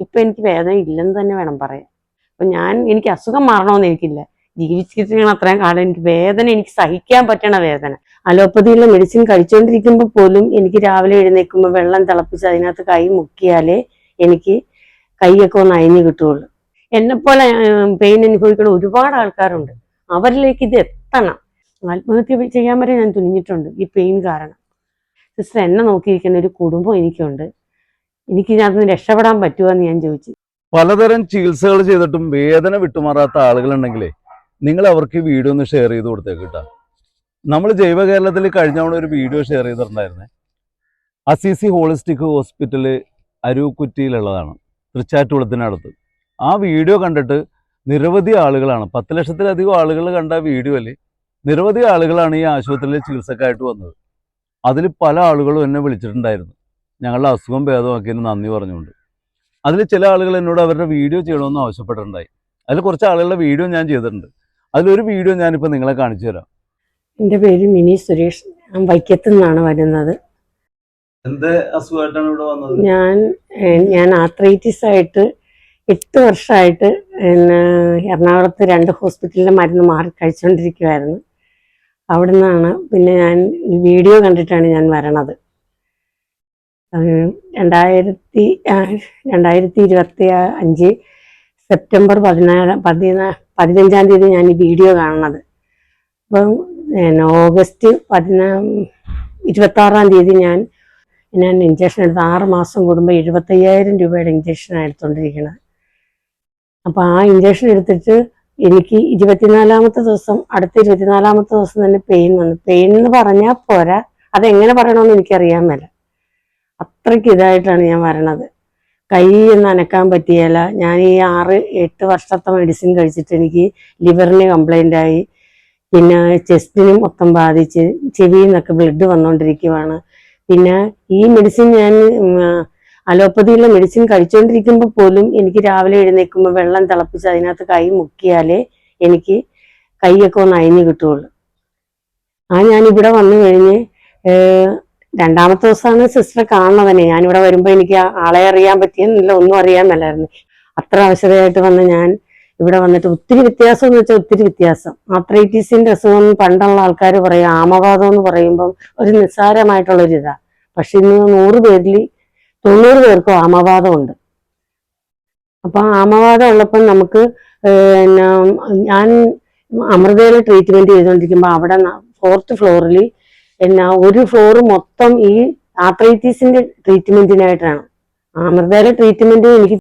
ഇപ്പൊ എനിക്ക് വേദന ഇല്ലെന്ന് തന്നെ വേണം പറയാൻ. അപ്പൊ ഞാൻ എനിക്ക് അസുഖം മാറണമെന്ന് എനിക്കില്ല. ജീവിച്ചിരിക്കണം അത്രയും കാലം എനിക്ക് വേദന എനിക്ക് സഹിക്കാൻ പറ്റണ വേദന. അലോപ്പതിയിലെ മെഡിസിൻ കഴിച്ചുകൊണ്ടിരിക്കുമ്പോൾ പോലും എനിക്ക് രാവിലെ എഴുന്നേൽക്കുമ്പോൾ വെള്ളം തിളപ്പിച്ച് അതിനകത്ത് കൈ മുക്കിയാലേ എനിക്ക് കൈയൊക്കെ ഒന്ന് അയഞ്ഞു കിട്ടുകയുള്ളൂ എന്നെപ്പോലെ പെയിൻ അനുഭവിക്കുന്ന ഒരുപാട് ആൾക്കാരുണ്ട്. അവരിലേക്ക് ഇത് എത്തണം. ആത്മഹത്യ ചെയ്യാൻ വരെ ഞാൻ തുനിഞ്ഞിട്ടുണ്ട്. ഈ പെയിൻ കാരണം. സിസ്റ്റർ എന്നെ നോക്കിയിരിക്കുന്ന ഒരു കുടുംബം എനിക്കുണ്ട്. എനിക്ക് ഇതിനകത്ത് നിന്ന് രക്ഷപ്പെടാൻ പറ്റുമോ എന്ന് ഞാൻ ചോദിച്ചു. പലതരം ചികിത്സകൾ ചെയ്തിട്ടും വേദന വിട്ടുമാറാത്ത ആളുകളുണ്ടെങ്കിലേ നിങ്ങൾ അവർക്ക് ഈ വീഡിയോ ഒന്ന് ഷെയർ ചെയ്ത് കൊടുത്തേക്ക് നമ്മൾ ജൈവ കേരളത്തിൽ കഴിഞ്ഞ ഒരു വീഡിയോ ഷെയർ ചെയ്തിട്ടുണ്ടായിരുന്നേ. അസിസി ഹോളിസ്റ്റിക് ഹോസ്പിറ്റൽ അരൂക്കുറ്റിയിലുള്ളതാണ് തൃച്ചാറ്റുകുളത്തിനടുത്ത്. ആ വീഡിയോ കണ്ടിട്ട് നിരവധി ആളുകളാണ് പത്ത് ലക്ഷത്തിലധികം ആളുകൾ കണ്ട വീഡിയോയിൽ നിരവധി ആളുകളാണ് ഈ ആശുപത്രിയിൽ ചികിത്സക്കായിട്ട് വന്നത്. അതിൽ പല ആളുകളും എന്നെ വിളിച്ചിട്ടുണ്ടായിരുന്നു. ഞങ്ങളുടെ അസുഖം ഭേദമാക്കിയതിന് നന്ദി പറഞ്ഞുകൊണ്ട്. അതിൽ ചില ആളുകൾ എന്നോട് അവരുടെ വീഡിയോ ചെയ്യണമെന്ന് ആവശ്യപ്പെട്ടിട്ടുണ്ടായി. അതിൽ കുറച്ച് ആളുകളുടെ വീഡിയോ ഞാൻ ചെയ്തിട്ടുണ്ട്. അതിലൊരു വീഡിയോ ഞാനിപ്പോൾ നിങ്ങളെ കാണിച്ചു തരാം. എന്റെ പേര് മിനി സുരേഷ്. ഞാൻ വൈക്കത്തു നിന്നാണ് വരുന്നത്. എന്ത് അസുഖമായിട്ടാണ് ഇവിടെ വന്നത്? ഞാൻ ഞാൻ ആത്രൈറ്റിസ് ആയിട്ട് എട്ട് വർഷമായിട്ട് എറണാകുളത്ത് രണ്ട് ഹോസ്പിറ്റലിലെ മരുന്ന് മാറി കഴിച്ചുകൊണ്ടിരിക്കുമായിരുന്നു അവിടെ നിന്നാണ് പിന്നെ ഞാൻ ഈ വീഡിയോ കണ്ടിട്ടാണ് ഞാൻ വരണത്. രണ്ടായിരത്തി രണ്ടായിരത്തി ഇരുപത്തി അഞ്ച് സെപ്റ്റംബർ പതിനാല് പതിനാ പതിനഞ്ചാം തീയതി ഞാൻ ഈ വീഡിയോ കാണുന്നത് അപ്പം ഓഗസ്റ്റ് പതിനാ ഇരുപത്താറാം തീയതി ഞാൻ ഞാൻ ഇഞ്ചക്ഷൻ എടുത്ത് ആറ് മാസം കൂടുമ്പോൾ എഴുപത്തയ്യായിരം രൂപയുടെ ഇഞ്ചക്ഷനാണ് എടുത്തുകൊണ്ടിരിക്കുന്നത് അപ്പോൾ ആ ഇഞ്ചക്ഷൻ എടുത്തിട്ട് എനിക്ക് ഇരുപത്തിനാലാമത്തെ ദിവസം അടുത്ത ഇരുപത്തിനാലാമത്തെ ദിവസം തന്നെ പെയിൻ വന്നു. പെയിൻ എന്ന് പറഞ്ഞാൽ പോരാ. അതെങ്ങനെ പറയണമെന്ന് എനിക്കറിയാൻ മേല. അത്രയ്ക്ക് ഇതായിട്ടാണ് ഞാൻ വരണത്. കൈ അനക്കാൻ പറ്റിയല്ല ഞാൻ ഈ ആറ് എട്ട് വർഷത്തെ മെഡിസിൻ കഴിച്ചിട്ട് എനിക്ക് ലിവറിന് കംപ്ലൈന്റ് ആയി. പിന്നെ ചെസ്റ്റിനും മൊത്തം ബാധിച്ച് ചെവിയിൽ നിന്നൊക്കെ ബ്ലഡ് വന്നുകൊണ്ടിരിക്കുവാണ് പിന്നെ ഈ മെഡിസിൻ ഞാൻ അലോപ്പതിയിലെ മെഡിസിൻ കഴിച്ചുകൊണ്ടിരിക്കുമ്പോൾ പോലും എനിക്ക് രാവിലെ എഴുന്നേൽക്കുമ്പോൾ വെള്ളം തിളപ്പിച്ച് അതിനകത്ത് കൈ മുക്കിയാലേ എനിക്ക് കൈയൊക്കെ ഒന്ന് അയഞ്ഞു കിട്ടുകയുള്ളു ആ ഞാൻ വന്നു കഴിഞ്ഞ് രണ്ടാമത്തെ ദിവസമാണ് സിസ്റ്റർ കാണുന്നതന്നെ ഞാനിവിടെ വരുമ്പോൾ എനിക്ക് ആളെ അറിയാൻ പറ്റിയെന്നില്ല ഒന്നും അറിയാൻ അത്ര അവശതയായിട്ട് വന്ന് ഞാൻ ഇവിടെ വന്നിട്ട് ഒത്തിരി വ്യത്യാസം എന്ന് വെച്ചാൽ ഒത്തിരി വ്യത്യാസം. ആത്രൈറ്റീസിന്റെ അസുഖം പണ്ടുള്ള ആൾക്കാർ പറയും ആമവാദം എന്ന് പറയുമ്പോൾ ഒരു നിസ്സാരമായിട്ടുള്ള ഒരു ഇതാ. പക്ഷെ ഇന്ന് നൂറ് പേരിൽ തൊണ്ണൂറ് പേർക്കും ആമവാദമുണ്ട്. അപ്പൊ ആമവാദം ഉള്ളപ്പോൾ നമുക്ക് ഞാൻ അമൃതയിൽ ട്രീറ്റ്മെന്റ് ചെയ്തുകൊണ്ടിരിക്കുമ്പോൾ അവിടെ ഫോർത്ത് ഫ്ലോറിൽ എന്നാ ഒരു ഫ്ലോർ മൊത്തം ഈ ആത്രൈറ്റീസിന്റെ ട്രീറ്റ്മെന്റിനായിട്ടാണ് അമൃതയുടെ ട്രീറ്റ്മെന്റ് എനിക്ക്